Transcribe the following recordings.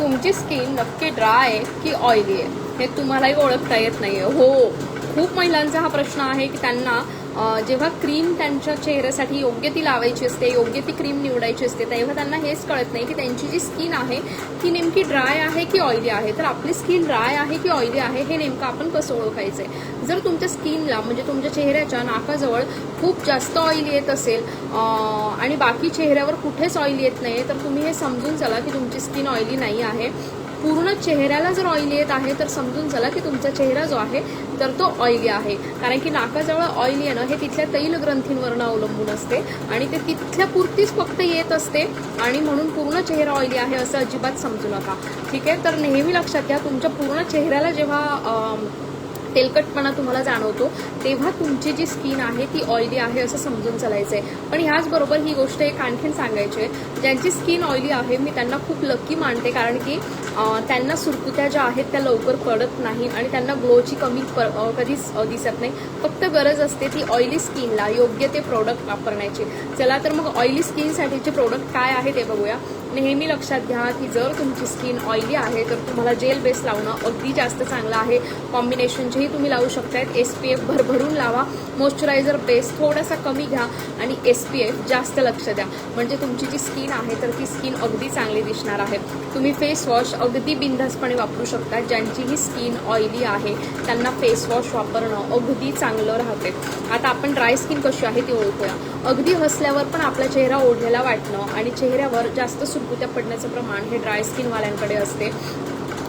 तुमची स्किन नक्की ड्राय आहे की ऑइली आहे हे तुम्हालाही ओळखता येत नाहीये. हो खूप महिलांचा हा प्रश्न आहे की त्यांना जेव्हा क्रीम त्यांच्या चेहऱ्यासाठी योग्य ती लावायची असते योग्य ती क्रीम निवडायची असते तेव्हा त्यांना हेच कळत नाही की त्यांची जी स्किन आहे ती नेमकी ड्राय आहे की ऑइली आहे. तर आपली स्किन ड्राय आहे की ऑइली आहे हे नेमकं आपण कसं ओळखायचं आहे जर तुमच्या स्किनला म्हणजे तुमच्या चेहऱ्याच्या नाकाजवळ खूप जास्त ऑइल येत असेल आणि बाकी चेहऱ्यावर कुठेच ऑइल येत नाही तर तुम्ही हे समजून चला की तुमची स्किन ऑइली नाही आहे. पूर्ण चेहऱ्याला जर ऑइल येत आहे तर समजून चला की तुमचा चेहरा जो आहे तर तो ऑइली आहे. कारण की नाकाजवळ ऑइल येणं हे तिथल्या तैल ग्रंथींवरनं अवलंबून असते आणि ते तिथल्या पुरतीच फक्त येत असते आणि म्हणून पूर्ण चेहरा ऑइली आहे असं अजिबात समजू नका. ठीक आहे? तर नेहमी लक्षात घ्या तुमच्या पूर्ण चेहऱ्याला जेव्हा तेलकटपणा तुम्हाला जाणवतो तेव्हा तुमची जी स्किन आहे ती ऑइली आहे असं समजून चालायचं आहे पण ह्याचबरोबर ही गोष्ट एक आणखीन सांगायची आहे. ज्यांची स्किन ऑइली आहे मी त्यांना खूप लकी मानते कारण की त्यांना सुरकुत्या ज्या आहेत त्या लवकर पडत नाही आणि त्यांना ग्लोची कमी प- कधीच दिसत नाही. फक्त गरज असते ती ऑइली स्किनला योग्य ते प्रोडक्ट वापरण्याची. चला तर मग ऑइली स्किनसाठीचे प्रोडक्ट काय आहे ते बघूया. नेहमी लक्षात घ्या की जर तुमची स्किन ऑइली आहे तर तुम्हाला जेल बेस लावणं अगदी जास्त चांगलं आहे. कॉम्बिनेशनचेही तुम्ही लावू शकतायत एस पी एफ भरभरून लावा. मॉइश्चरायझर बेस थोडासा कमी घ्या आणि एस पी एफ जास्त लक्ष द्या. म्हणजे तुमची जी स्किन आहे तर ती स्किन अगदी चांगली दिसणार आहे. तुम्ही फेस वॉश अगदी बिनधास्तपणे वापरू शकता. ज्यांची ही स्किन ऑइली आहे त्यांना फेस वॉश वापरणं अगदी चांगलं राहते. आता आपण ड्राय स्किन कशी आहे ती ओळखूया. अगदी हसल्यावर पण आपला चेहरा ओढलेला वाटणं आणि चेहऱ्यावर जास्त सुरकुत्या पडण्याचं प्रमाण हे ड्राय स्किनवाल्यांकडे असते.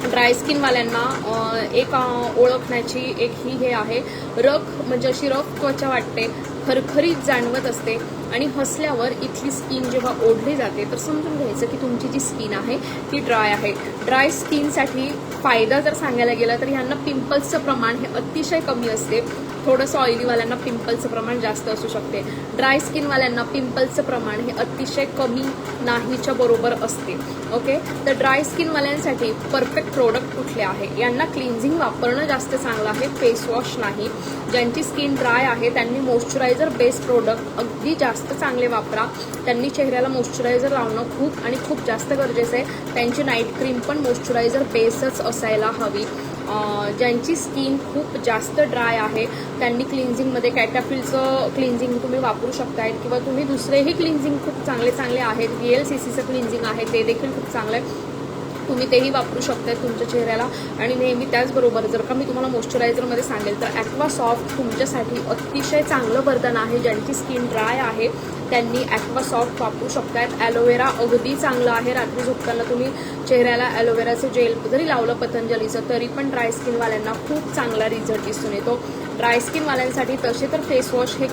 ड्राय स्किनवाल्यांना एक ओळखण्याची एक ही हे आहे. रख म्हणजे अशी रफ त्वचा वाटते. खरखरीत जाणवत असते आणि हसल्यावर इथली स्किन जेव्हा ओढली जाते तर समजून घ्यायचं की तुमची जी स्किन आहे ती ड्राय आहे. ड्राय स्किनसाठी फायदा जर सांगायला गेला तर ह्यांना पिंपल्सचं प्रमाण हे अतिशय कमी असते. थोडंसं ऑइलीवाल्यांना पिंपल्सचं प्रमाण जास्त असू शकते. ड्राय स्किनवाल्यांना पिंपल्सचं प्रमाण हे अतिशय कमी नाहीच्या बरोबर असते. ओके? तर ड्राय स्किनवाल्यांसाठी परफेक्ट प्रोडक्ट कुठले आहे? यांना क्लिन्झिंग वापरणं जास्त चांगलं आहे फेस वॉश नाही. ज्यांची स्किन ड्राय आहे त्यांनी मॉइश्चरायझर बेस प्रोडक्ट अगदी जास्त चांगले वापरा. त्यांनी चेहऱ्याला मॉइश्चरायझर लावणं खूप आणि खूप जास्त गरजेचं आहे. त्यांची नाईट क्रीम पण मॉइश्चरायझर बेसच असायला हवी. ज्यांची स्किन खूप जास्त ड्राय आहे त्यांनी क्लिन्झिंगमध्ये कॅटाफिलचं क्लिन्झिंग तुम्ही वापरू शकतायत किंवा तुम्ही दुसरेही क्लिन्झिंग खूप चांगले चांगले आहेत. व्ही एल सी सीचं क्लिन्झिंग आहे ते देखील खूप चांगलं आहे. तुम्ही तेही वापरू शकताय तुमच्या चेहऱ्याला. आणि नेहमी त्याचबरोबर जर का मी तुम्हाला मॉइश्चरायझरमध्ये सांगेल तर ॲक्वा सॉफ्ट तुमच्यासाठी अतिशय चांगलं वरदान आहे. ज्यांची स्किन ड्राय आहे त्यांनी ॲक्वा सॉफ्ट वापरू शकतात ॲलोवेरा अगदी चांगलं आहे. रात्री झोपताना तुम्ही चेहऱ्याला ॲलोवेराचं जेल जरी लावलं पतंजलीचं तरी पण ड्राय स्किनवाल्यांना खूप चांगला रिझल्ट दिसून येतो. ड्राय स्किनवाल्यांसाठी तसे तर फेस वॉश हे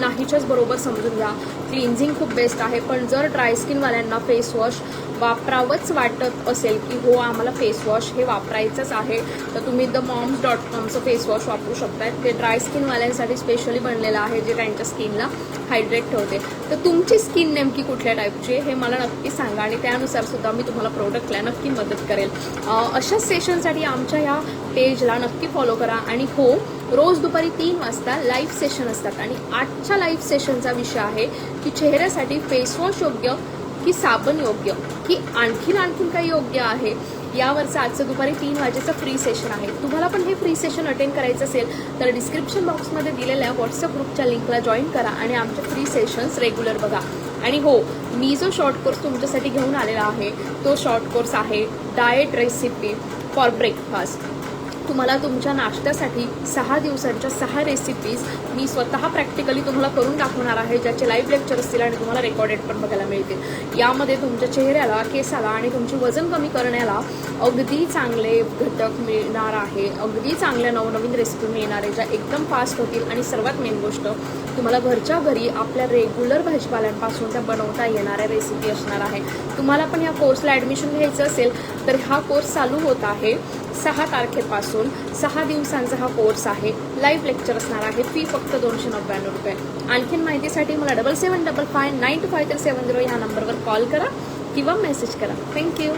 नाहीच्याच बरोबर समजून घ्या. क्लिन्झिंग खूप बेस्ट आहे पण जर ड्राय स्किनवाल्यांना फेस वॉश वापरावंच वाटत असेल की हो आम्हाला फेस वॉश हे वापरायचंच आहे तर तुम्ही द मॉम्स डॉट कॉमचं फेस वॉश वापरू शकताय. ते ड्राय स्किनवाल्यांसाठी स्पेशली बनलेलं आहे जे त्यांच्या स्किनला हायड्रेट ठेवते. तर तुमची स्किन नेमकी कुठल्या टाईपची हे मला नक्की सांगा आणि त्यानुसार सुद्धा मी तुम्हाला प्रोडक्टला नक्की मदत करेल. अशा अशाच सेशनसाठी आमच्या या पेजला नक्की फॉलो करा आणि हो रोज दुपारी तीन वाजता लाईव्ह सेशन असतात. आणि आजच्या लाईव्ह सेशनचा विषय आहे की चेहऱ्यासाठी फेसवॉश योग्य की साबण योग्य? की आणखीन आणखीन काही योग्य आहे? यावरचं आजचं दुपारी तीन वाजेचं फ्री सेशन आहे. तुम्हाला पण हे फ्री सेशन अटेंड करायचं असेल तर डिस्क्रिप्शन बॉक्समध्ये दिलेल्या व्हॉट्सअप ग्रुपच्या लिंकला जॉईन करा आणि आमचे फ्री सेशन्स रेग्युलर बघा. आणि हो मी जो शॉर्ट कोर्स तुमच्यासाठी घेऊन आलेला आहे तो शॉर्ट कोर्स आहे डाएट रेसिपी फॉर ब्रेकफास्ट तुम्हाला तुमच्या नाश्त्यासाठी सहा दिवसांच्या सहा रेसिपीज मी स्वतः प्रॅक्टिकली तुम्हाला करून दाखवणार आहे ज्याचे लाईव्ह लेक्चर असतील आणि तुम्हाला रेकॉर्डेड पण बघायला मिळतील. यामध्ये तुमच्या चेहऱ्याला केसाला आणि तुमचे वजन कमी करण्याला अगदी चांगले घटक मिळणार आहे. अगदी चांगल्या नवनवीन रेसिपी मिळणार आहे ज्या एकदम फास्ट होतील आणि सर्वात मेन गोष्ट तुम्हाला घरच्या घरी आपल्या रेग्युलर भाजीपाल्यांपासून त्या बनवता येणाऱ्या रेसिपी असणार आहे. तुम्हाला पण या कोर्सला ॲडमिशन घ्यायचं असेल तर हा कोर्स चालू होत आहे. सहा तारखेपासून सहा दिवसांचा हा कोर्स आहे. लाईव्ह लेक्चर असणार आहे. फी फक्त दोनशे नव्याण्णव रुपये. आणखीन माहितीसाठी मला double seven double five nine two five तर सेवन झिरो ह्या नंबरवर कॉल करा किंवा मेसेज करा. थँक्यू